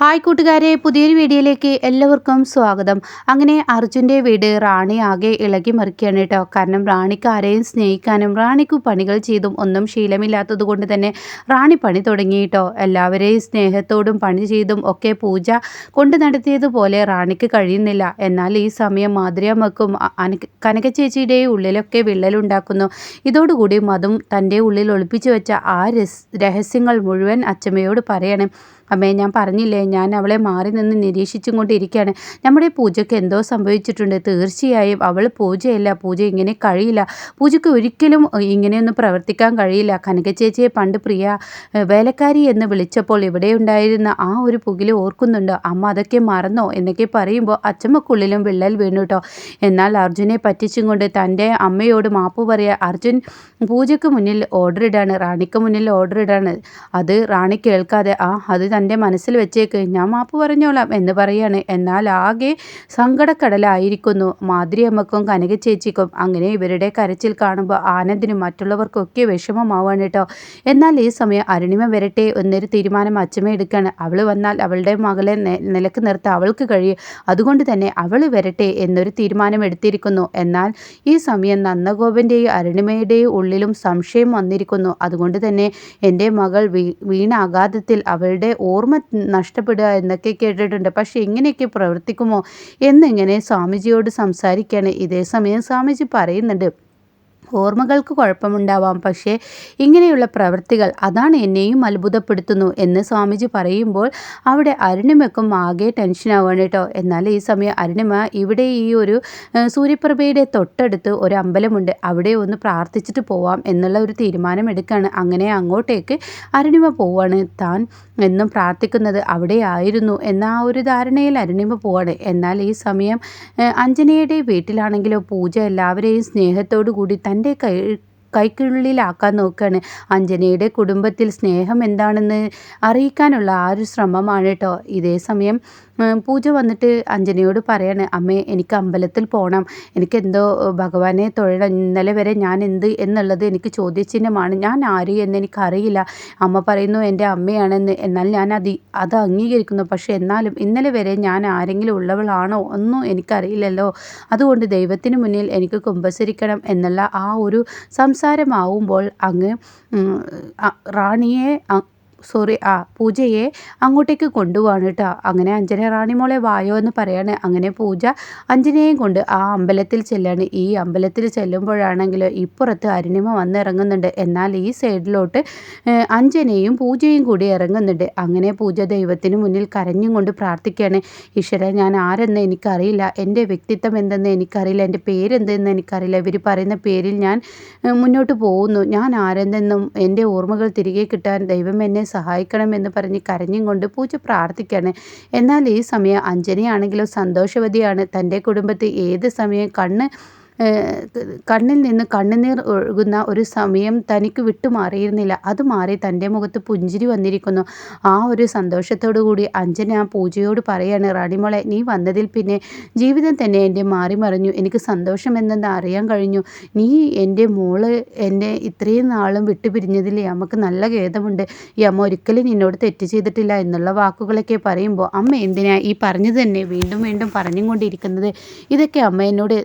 Hi കൂട്ടുകാരെ പുതിയൊരു വീഡിയോയിലേക്ക് എല്ലാവർക്കും സ്വാഗതം. അങ്ങനെ അർജുന്റെ വീട് റാണി ആകെ ഇളകി മറിക്കുകയാണ് കേട്ടോ. കാരണം റാണിക്ക് ആരെയും സ്നേഹിക്കാനും റാണിക്ക് പണികൾ ചെയ്തും ഒന്നും ശീലമില്ലാത്തത് കൊണ്ട് തന്നെ റാണി പണി തുടങ്ങി കേട്ടോ. എല്ലാവരെയും സ്നേഹത്തോടും പണി ചെയ്തും ഒക്കെ പൂജ കൊണ്ട് നടത്തിയതുപോലെ റാണിക്ക് കഴിയുന്നില്ല. എന്നാൽ ഈ സമയം മാതിരിയമ്മക്കും കനക ചേച്ചിയുടെ ഉള്ളിലൊക്കെ വിള്ളലുണ്ടാക്കുന്നു. ഇതോടുകൂടി മതം തന്റെ ഉള്ളിൽ ഒളിപ്പിച്ചു വെച്ച ആ രഹസ്യങ്ങൾ മുഴുവൻ അച്ചമ്മയോട് പറയണം. അമ്മേ ഞാൻ പറഞ്ഞില്ലേ ഞാൻ അവളെ മാറി നിന്ന് നിരീക്ഷിച്ചും കൊണ്ടിരിക്കുകയാണ് നമ്മുടെ പൂജയ്ക്ക് എന്തോ സംഭവിച്ചിട്ടുണ്ട്. തീർച്ചയായും അവൾ പൂജയല്ല. പൂജ ഇങ്ങനെ കഴിയില്ല. പൂജയ്ക്ക് ഒരിക്കലും ഇങ്ങനെയൊന്നും പ്രവർത്തിക്കാൻ കഴിയില്ല. കനക ചേച്ചിയെ പണ്ട് പ്രിയ വേലക്കാരി എന്ന് വിളിച്ചപ്പോൾ ഇവിടെ ഉണ്ടായിരുന്ന ആ ഒരു പുകിൽ ഓർക്കുന്നുണ്ടോ. അമ്മ അതൊക്കെ മറന്നോ? എന്നൊക്കെ പറയുമ്പോൾ അച്ചമ്മക്കുള്ളിലും വിള്ളൽ വീണു കേട്ടോ എന്നാൽ അർജുനെ പറ്റിച്ചും കൊണ്ട് തന്റെ അമ്മയോട് മാപ്പ് പറയുക അർജുൻ പൂജയ്ക്ക് മുന്നിൽ ഓർഡർ ഇടാണ്. റാണിക്ക് മുന്നിൽ ഓർഡർ ഇടാണ്. അത് റാണി കേൾക്കാതെ ആ അത് തന്റെ മനസ്സിൽ വെച്ചേക്ക് ഞാൻ മാപ്പ് പറഞ്ഞോളാം എന്ന് പറയാണ്. എന്നാൽ ആകെ സങ്കടക്കടലായിരിക്കുന്നു. മാതിരിയമ്മക്കും കനക ചേച്ചിക്കും അങ്ങനെ ഇവരുടെ കരച്ചിൽ കാണുമ്പോൾ ആനന്ദിനും മറ്റുള്ളവർക്കൊക്കെ വിഷമമാവാണ് കേട്ടോ. എന്നാൽ ഈ സമയം അരുണിമ വരട്ടെ എന്നൊരു തീരുമാനം അച്ഛമ്മ എടുക്കുകയാണ് അവൾ വന്നാൽ അവളുടെ മകളെ നിലയ്ക്ക് നിർത്താൻ അവൾക്ക് കഴിയും. അതുകൊണ്ട് തന്നെ അവൾ വരട്ടെ എന്നൊരു തീരുമാനം എടുത്തിരിക്കുന്നു. എന്നാൽ ഈ സമയം നന്ദഗോപന്റെയും അരുണിമയുടെയും ഉള്ളിലും സംശയം വന്നിരിക്കുന്നു. അതുകൊണ്ട് തന്നെ എന്റെ മകൾ വീണ ആഘാതത്തിൽ അവളുടെ ഓർമ്മ നഷ്ടപ്പെടുക എന്നൊക്കെ കേട്ടിട്ടുണ്ട്. പക്ഷേ എങ്ങനെയൊക്കെ പ്രവർത്തിക്കുമോ? എന്നിങ്ങനെ സ്വാമിജിയോട് സംസാരിക്കുകയാണ്. ഇതേ സമയം സ്വാമിജി പറയുന്നുണ്ട് ഓർമ്മകൾക്ക് കുഴപ്പമുണ്ടാവാം. പക്ഷേ ഇങ്ങനെയുള്ള പ്രവൃത്തികൾ അതാണ് എന്നെയും അത്ഭുതപ്പെടുത്തുന്നു എന്ന് സ്വാമിജി പറയുമ്പോൾ അവിടെ അരുണിമയ്ക്കും ആകെ ടെൻഷനാവാണ് കേട്ടോ. എന്നാൽ ഈ സമയം അരുണിമ ഇവിടെ ഈ ഒരു സൂര്യപ്രഭയുടെ തൊട്ടടുത്ത് ഒരു അമ്പലമുണ്ട്. അവിടെ ഒന്ന് പ്രാർത്ഥിച്ചിട്ട് പോവാം എന്നുള്ള ഒരു തീരുമാനം എടുക്കുകയാണ് അങ്ങനെ അങ്ങോട്ടേക്ക് അരുണിമ പോവാണ്. താൻ എന്നും പ്രാർത്ഥിക്കുന്നത് അവിടെയായിരുന്നു എന്ന ആ ഒരു ധാരണയിൽ അരുണിമ പോവാണ്. എന്നാൽ ഈ സമയം അഞ്ജനയുടെ വീട്ടിലാണെങ്കിലോ പൂജ എല്ലാവരെയും സ്നേഹത്തോടു കൂടി തന്റെ കൈ കൈക്കുള്ളിലാക്കാൻ നോക്കുകയാണ് അഞ്ജനയുടെ കുടുംബത്തിൽ സ്നേഹം എന്താണെന്ന് അറിയിക്കാനുള്ള ആ ഒരു ശ്രമമാണ് കേട്ടോ ഇതേ സമയം പൂജ വന്നിട്ട് അഞ്ജനയോട് പറയാണ് അമ്മേ എനിക്ക് അമ്പലത്തിൽ പോകണം എനിക്കെന്തോ ഭഗവാനെ തൊഴണം. ഇന്നലെ വരെ ഞാൻ എന്ത് എന്നുള്ളത് എനിക്ക് ചോദ്യചിഹ്നമാണ്. ഞാൻ ആര് എന്ന് എനിക്കറിയില്ല. അമ്മ പറയുന്നു എന്റെ അമ്മയാണെന്ന്. എന്നാൽ ഞാൻ അത് അത് അംഗീകരിക്കുന്നു. പക്ഷേ എന്നാലും ഇന്നലെ വരെ ഞാൻ ആരെങ്കിലും ഉള്ളവളാണോ ഒന്നും എനിക്കറിയില്ലല്ലോ. അതുകൊണ്ട് ദൈവത്തിന് മുന്നിൽ എനിക്ക് കുമ്പസരിക്കണം എന്നുള്ള ആ ഒരു സംസാരമാവുമ്പോൾ അങ്ങ് റാണിയെ സോറി ആ പൂജയെ അങ്ങോട്ടേക്ക് കൊണ്ടുപോവാണ് കേട്ടോ അങ്ങനെ അഞ്ജന റാണിമോളെ വായോ എന്ന് പറയാണ്. അങ്ങനെ പൂജ അഞ്ജനയെയും കൊണ്ട് ആ അമ്പലത്തിൽ ചെല്ലാണ്. ഈ അമ്പലത്തിൽ ചെല്ലുമ്പോഴാണെങ്കിൽ ഇപ്പുറത്ത് അരുണിമ വന്നിറങ്ങുന്നുണ്ട്. എന്നാൽ ഈ സൈഡിലോട്ട് അഞ്ജനയും പൂജയും കൂടി ഇറങ്ങുന്നുണ്ട്. അങ്ങനെ പൂജ ദൈവത്തിന് മുന്നിൽ കരഞ്ഞും കൊണ്ട് പ്രാർത്ഥിക്കുകയാണ് ഈശ്വര ഞാൻ ആരെന്ന് എനിക്കറിയില്ല. എന്റെ വ്യക്തിത്വം എന്തെന്ന് എനിക്കറിയില്ല. എന്റെ പേരെന്തെന്ന് എനിക്കറിയില്ല. ഇവർ പറയുന്ന പേരിൽ ഞാൻ മുന്നോട്ട് പോകുന്നു. ഞാൻ ആരെന്തെന്നും എന്റെ ഓർമ്മകൾ തിരികെ കിട്ടാൻ ദൈവം എന്നെ സഹായിക്കണമെന്ന് പറഞ്ഞ് കരഞ്ഞും കൊണ്ട് പൂജ പ്രാർത്ഥിക്കുകയാണ്. എന്നാൽ ഈ സമയം അഞ്ജനയാണെങ്കിലും സന്തോഷവതിയാണ്. തന്റെ കുടുംബത്തെ ഏത് സമയം കണ്ണ് കണ്ണിൽ നിന്ന് കണ്ണുനീർ ഒഴുകുന്ന ഒരു സമയം തനിക്ക് വിട്ടുമാറിയിരുന്നില്ല. അത് മാറി തന്റെ മുഖത്ത് പുഞ്ചിരി വന്നിരിക്കുന്നു. ആ ഒരു സന്തോഷത്തോടു കൂടി അഞ്ജന പൂജയോട് പറയാണ് റാണിമോളെ നീ വന്നതിൽ പിന്നെ ജീവിതം തന്നെ എന്റെ മാറി മറിഞ്ഞു. എനിക്ക് സന്തോഷം എന്തെന്ന് അറിയാൻ കഴിഞ്ഞു. നീ എന്റെ മോൾ എന്നെ ഇത്രയും നാളും വിട്ടുപിരിഞ്ഞതിൽ നമുക്ക് നല്ല ഖേദമുണ്ട്. ഈ അമ്മ ഒരിക്കലും നിന്നോട് തെറ്റ് ചെയ്തിട്ടില്ല എന്നുള്ള വാക്കുകളൊക്കെ പറയുമ്പോൾ അമ്മ എന്തിനാ ഈ പറഞ്ഞത് തന്നെ വീണ്ടും വീണ്ടും പറഞ്ഞും കൊണ്ടിരിക്കുന്നത് ഇതൊക്കെ അമ്മ എന്നോട്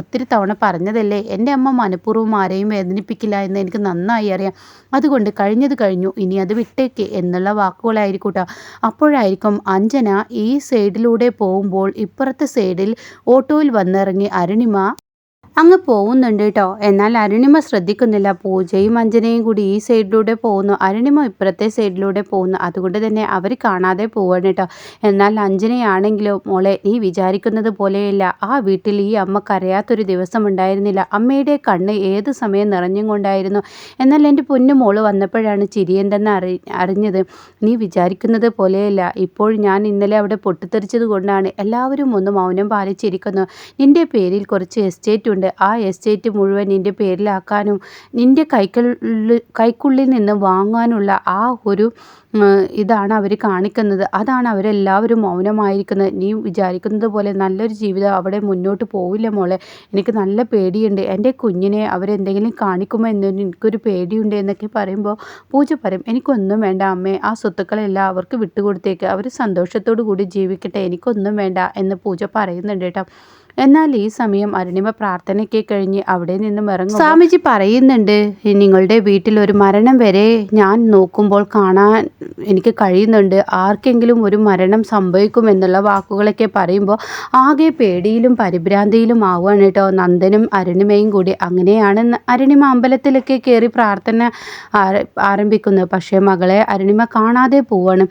ഒത്തിരി തവണ പറഞ്ഞതല്ലേ? എന്റെ അമ്മ മനഃപൂർവം ആരെയും വേദനിപ്പിക്കില്ല എന്ന് എനിക്ക് നന്നായി അറിയാം. അതുകൊണ്ട് കഴിഞ്ഞത് കഴിഞ്ഞു. ഇനി അത് വിട്ടേക്ക് എന്നുള്ള വാക്കുകളായിരിക്കും കേട്ടോ അപ്പോഴായിരിക്കും അഞ്ജന ഈ സൈഡിലൂടെ പോകുമ്പോൾ ഇപ്പുറത്തെ സൈഡിൽ ഓട്ടോയിൽ വന്നിറങ്ങി അരുണിമ അങ്ങ് പോകുന്നുണ്ട് കേട്ടോ എന്നാൽ അരുണിമ ശ്രദ്ധിക്കുന്നില്ല. പൂജയും അഞ്ജനയും കൂടി ഈ സൈഡിലൂടെ പോകുന്നു. അരുണിമ ഇപ്പുറത്തെ സൈഡിലൂടെ പോകുന്നു. അതുകൊണ്ട് തന്നെ അവർ കാണാതെ പോവാണ് കേട്ടോ എന്നാൽ അഞ്ജനയാണെങ്കിലോ മോളെ നീ വിചാരിക്കുന്നത് പോലെയല്ല. ആ വീട്ടിൽ ഈ അമ്മ കരയാത്തൊരു ദിവസം ഉണ്ടായിരുന്നില്ല. അമ്മയുടെ കണ്ണ് ഏത് സമയം നിറഞ്ഞും കൊണ്ടായിരുന്നു. എന്നാൽ എന്റെ പൊന്നു മോൾ വന്നപ്പോഴാണ് ചിരിയെന്തെന്ന് അറി അറിഞ്ഞത്. നീ വിചാരിക്കുന്നത് പോലെയല്ല. ഇപ്പോൾ ഞാൻ ഇന്നലെ അവിടെ പൊട്ടിത്തെറിച്ചത് കൊണ്ടാണ്. എല്ലാവരും ഒന്ന് മൗനം പാലിച്ചിരിക്കുന്നു. നിന്റെ പേരിൽ കുറച്ച് എസ്റ്റേറ്റ് കൊണ്ട് ആ എസ്റ്റേറ്റ് മുഴുവൻ നിന്റെ പേരിലാക്കാനും നിന്റെ കൈക്കുള്ളിൽ കൈക്കുള്ളിൽ നിന്ന് വാങ്ങാനുള്ള ആ ഒരു ഇതാണ് അവർ കാണിക്കുന്നത്. അതാണ് അവരെല്ലാവരും മൗനമായിരിക്കുന്നത്. നീ വിചാരിക്കുന്നത് പോലെ നല്ലൊരു ജീവിതം അവിടെ മുന്നോട്ട് പോവില്ല മോളെ. എനിക്ക് നല്ല പേടിയുണ്ട്. എന്റെ കുഞ്ഞിനെ അവരെന്തെങ്കിലും കാണിക്കുമോ എന്നൊരു എനിക്കൊരു പേടിയുണ്ട് എന്നൊക്കെ പറയുമ്പോൾ പൂജ പറയും എനിക്കൊന്നും വേണ്ട അമ്മേ. ആ സ്വത്തുക്കളെല്ലാം അവർക്ക് വിട്ടുകൊടുത്തേക്ക്. അവർ സന്തോഷത്തോടു കൂടി ജീവിക്കട്ടെ. എനിക്കൊന്നും വേണ്ട എന്ന് പൂജ പറയുന്നുണ്ട് കേട്ടോ. എന്നാൽ ഈ സമയം അരുണിമ പ്രാർത്ഥനയ്ക്ക് കഴിഞ്ഞ് അവിടെ നിന്നും ഇറങ്ങും സ്വാമിജി പറയുന്നുണ്ട് നിങ്ങളുടെ വീട്ടിൽ ഒരു മരണം വരെ ഞാൻ നോക്കുമ്പോൾ കാണാൻ എനിക്ക് കഴിയുന്നുണ്ട്. ആർക്കെങ്കിലും ഒരു മരണം സംഭവിക്കും എന്നുള്ള വാക്കുകളൊക്കെ പറയുമ്പോൾ ആകെ പേടിയിലും പരിഭ്രാന്തിയിലും ആവുകയാണ് കേട്ടോ. നന്ദനും അരുണിമയും കൂടി അങ്ങനെയാണ് അരുണിമ അമ്പലത്തിലൊക്കെ കയറി പ്രാർത്ഥന ആരംഭിക്കുന്നത് പക്ഷേ മകളെ അരുണിമ കാണാതെ പോവാണ്.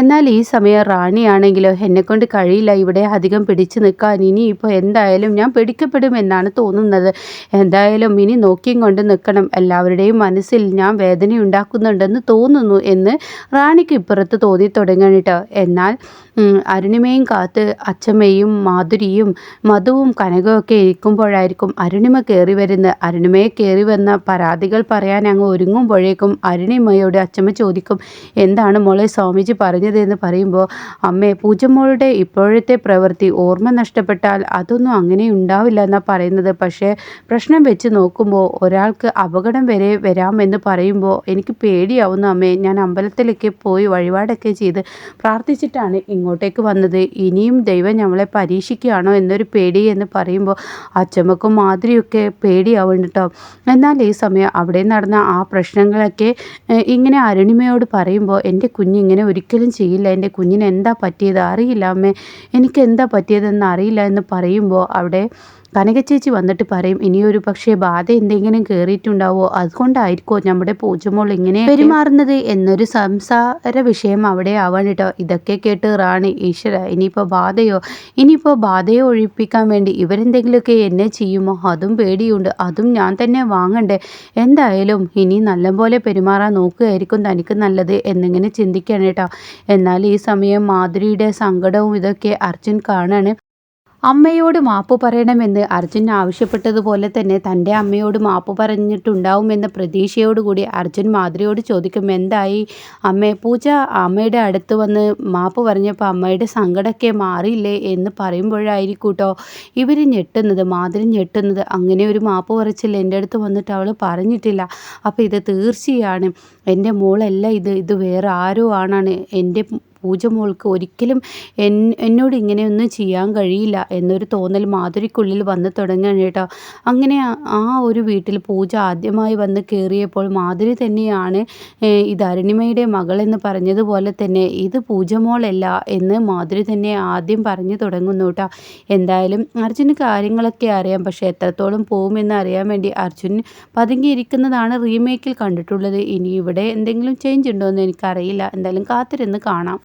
എന്നാൽ ഈ സമയം റാണിയാണെങ്കിലോ? എന്നെക്കൊണ്ട് കഴിയില്ല. ഇവിടെ അധികം പിടിച്ചു നിൽക്കാൻ ഇനിയിപ്പോൾ ഇപ്പോൾ എന്തായാലും ഞാൻ പിടിക്കപ്പെടുമെന്നാണ് തോന്നുന്നത്. എന്തായാലും ഇനി നോക്കിയും കൊണ്ട് നിൽക്കണം. എല്ലാവരുടെയും മനസ്സിൽ ഞാൻ വേദനയുണ്ടാക്കുന്നുണ്ടെന്ന് തോന്നുന്നു എന്ന് റാണിക്ക് ഇപ്പുറത്ത് തോന്നി തുടങ്ങണിട്ടോ എന്നാൽ അരുണിമയും കാത്ത് അച്ഛമ്മയും മാധുരിയും മധുവും കനകമൊക്കെ ഇരിക്കുമ്പോഴായിരിക്കും അരുണിമ കയറി വരുന്നത്. അരുണിമയെ കയറി വന്ന പരാതികൾ പറയാൻ അങ്ങ് ഒരുങ്ങുമ്പോഴേക്കും അരുണിമയോട് അച്ഛമ്മ ചോദിക്കും എന്താണ് മോളെ സ്വാമിജി പറഞ്ഞതെന്ന് പറയുമ്പോൾ അമ്മേ പൂജമ്മോളുടെ ഇപ്പോഴത്തെ പ്രവൃത്തി ഓർമ്മ നഷ്ടപ്പെട്ടാൽ അതൊന്നും അങ്ങനെ ഉണ്ടാവില്ല എന്നാണ് പറയുന്നത്. പക്ഷേ പ്രശ്നം വെച്ച് നോക്കുമ്പോൾ ഒരാൾക്ക് അപകടം വരെ വരാമെന്ന് പറയുമ്പോൾ എനിക്ക് പേടിയാവുന്നു അമ്മേ. ഞാൻ അമ്പലത്തിലൊക്കെ പോയി വഴിപാടൊക്കെ ചെയ്ത് പ്രാർത്ഥിച്ചിട്ടാണ് ഇങ്ങോട്ടേക്ക് വന്നത്. ഇനിയും ദൈവം ഞങ്ങളെ പരീക്ഷിക്കുകയാണോ എന്നൊരു പേടി എന്ന് പറയുമ്പോൾ അച്ചമ്മക്കും മാതിരിയൊക്കെ പേടിയാവും കേട്ടോ എന്നാൽ ഈ സമയം അവിടെ നടന്ന ആ പ്രശ്നങ്ങളൊക്കെ ഇങ്ങനെ അരുണിമയോട് പറയുമ്പോൾ എന്റെ കുഞ്ഞിങ്ങനെ ഒരിക്കലും ചെയ്യില്ല. എന്റെ കുഞ്ഞിന് എന്താ പറ്റിയത്? അറിയില്ല അമ്മേ. എനിക്ക് എന്താ പറ്റിയതെന്ന് അറിയില്ല എന്ന് പറയുമ്പോൾ അവിടെ കനകച്ചേച്ചി വന്നിട്ട് പറയും ഇനിയൊരു പക്ഷേ ബാധ എന്തെങ്കിലും കയറിയിട്ടുണ്ടാവോ അതുകൊണ്ടായിരിക്കോ നമ്മുടെ പൂജമോൾ ഇങ്ങനെ പെരുമാറുന്നത്? എന്നൊരു സംസാര വിഷയം അവിടെ ആവാൻ കേട്ടോ ഇതൊക്കെ കേട്ട് റാണി ഈശ്വര ഇനിയിപ്പോൾ ബാധയോ? ഇനിയിപ്പോൾ ബാധയോ ഒഴിപ്പിക്കാൻ വേണ്ടി ഇവരെന്തെങ്കിലുമൊക്കെ എന്നെ ചെയ്യുമോ? അതും പേടിയുണ്ട്. അതും ഞാൻ തന്നെ വാങ്ങണ്ടേ? എന്തായാലും ഇനി നല്ലപോലെ പെരുമാറാൻ നോക്കുകയായിരിക്കും തനിക്ക് നല്ലത് എന്നിങ്ങനെ ചിന്തിക്കണം കേട്ടോ എന്നാൽ ഈ സമയം മാധുരിയുടെ സങ്കടവും ഇതൊക്കെ അർജുൻ കാണാണ്. അമ്മയോട് മാപ്പ് പറയണമെന്ന് അർജുൻ ആവശ്യപ്പെട്ടതുപോലെ തന്നെ തന്റെ അമ്മയോട് മാപ്പ് പറഞ്ഞിട്ടുണ്ടാവുമെന്ന പ്രതീക്ഷയോടുകൂടി അർജുൻ മാധുരിയോട് ചോദിക്കും എന്തായി അമ്മേ പൂജ അമ്മയുടെ അടുത്ത് വന്ന് മാപ്പ് പറഞ്ഞപ്പോൾ അമ്മയുടെ സങ്കടമൊക്കെ മാറിയില്ലേ? എന്ന് പറയുമ്പോഴായിരിക്കും കേട്ടോ ഇവർ ഞെട്ടുന്നത് മാധുരി ഞെട്ടുന്നത്. അങ്ങനെ ഒരു മാപ്പ് പറച്ചില്ല എന്റെ അടുത്ത് വന്നിട്ട് അവൾ പറഞ്ഞിട്ടില്ല. അപ്പോൾ ഇത് തീർച്ചയാണ്. എന്റെ മോളല്ല ഇത് ഇത് വേറെ ആരോ ആണാണ്. എന്റെ പൂജ മോൾക്ക് ഒരിക്കലും എന്നോട് ഇങ്ങനെയൊന്നും ചെയ്യാൻ കഴിയില്ല എന്നൊരു തോന്നൽ മാധുരിക്കുള്ളിൽ വന്ന് തുടങ്ങുകയാണ് കേട്ടോ. അങ്ങനെ ആ ഒരു വീട്ടിൽ പൂജ ആദ്യമായി വന്ന് കയറിയപ്പോൾ മാധുരി തന്നെയാണ് ഇത് അരുണിമയുടെ മകളെന്ന് പറഞ്ഞതുപോലെ തന്നെ ഇത് പൂജ മോളല്ല എന്ന് മാധുരി തന്നെ ആദ്യം പറഞ്ഞു തുടങ്ങുന്നു കേട്ടോ. എന്തായാലും അർജുന് കാര്യങ്ങളൊക്കെ അറിയാം പക്ഷേ എത്രത്തോളം പോകുമെന്ന് അറിയാൻ വേണ്ടി അർജുൻ പതുങ്ങിയിരിക്കുന്നതാണ് റീമേക്കിൽ കണ്ടിട്ടുള്ളത്. ഇനി ഇവിടെ എന്തെങ്കിലും ചേഞ്ച് ഉണ്ടോ എന്ന് എനിക്കറിയില്ല. എന്തായാലും കാത്തിരുന്ന് കാണാം.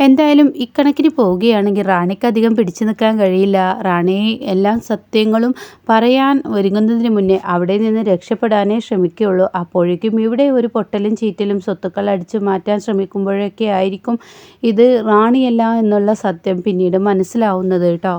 എന്തായാലും ഇക്കണക്കിന് പോവുകയാണെങ്കിൽ റാണിക്ക് അധികം പിടിച്ചു നിൽക്കാൻ കഴിയില്ല. റാണി എല്ലാ സത്യങ്ങളും പറയാൻ ഒരുങ്ങുന്നതിന് മുന്നേ അവിടെ നിന്ന് രക്ഷപ്പെടാനേ ശ്രമിക്കുകയുള്ളൂ. അപ്പോഴേക്കും ഇവിടെ ഒരു പൊട്ടലും ചീറ്റലും സ്വത്തുക്കൾ അടിച്ചു മാറ്റാൻ ശ്രമിക്കുമ്പോഴൊക്കെ ആയിരിക്കും ഇത് റാണിയല്ല എന്നുള്ള സത്യം പിന്നീട് മനസ്സിലാവുന്നത് കേട്ടോ.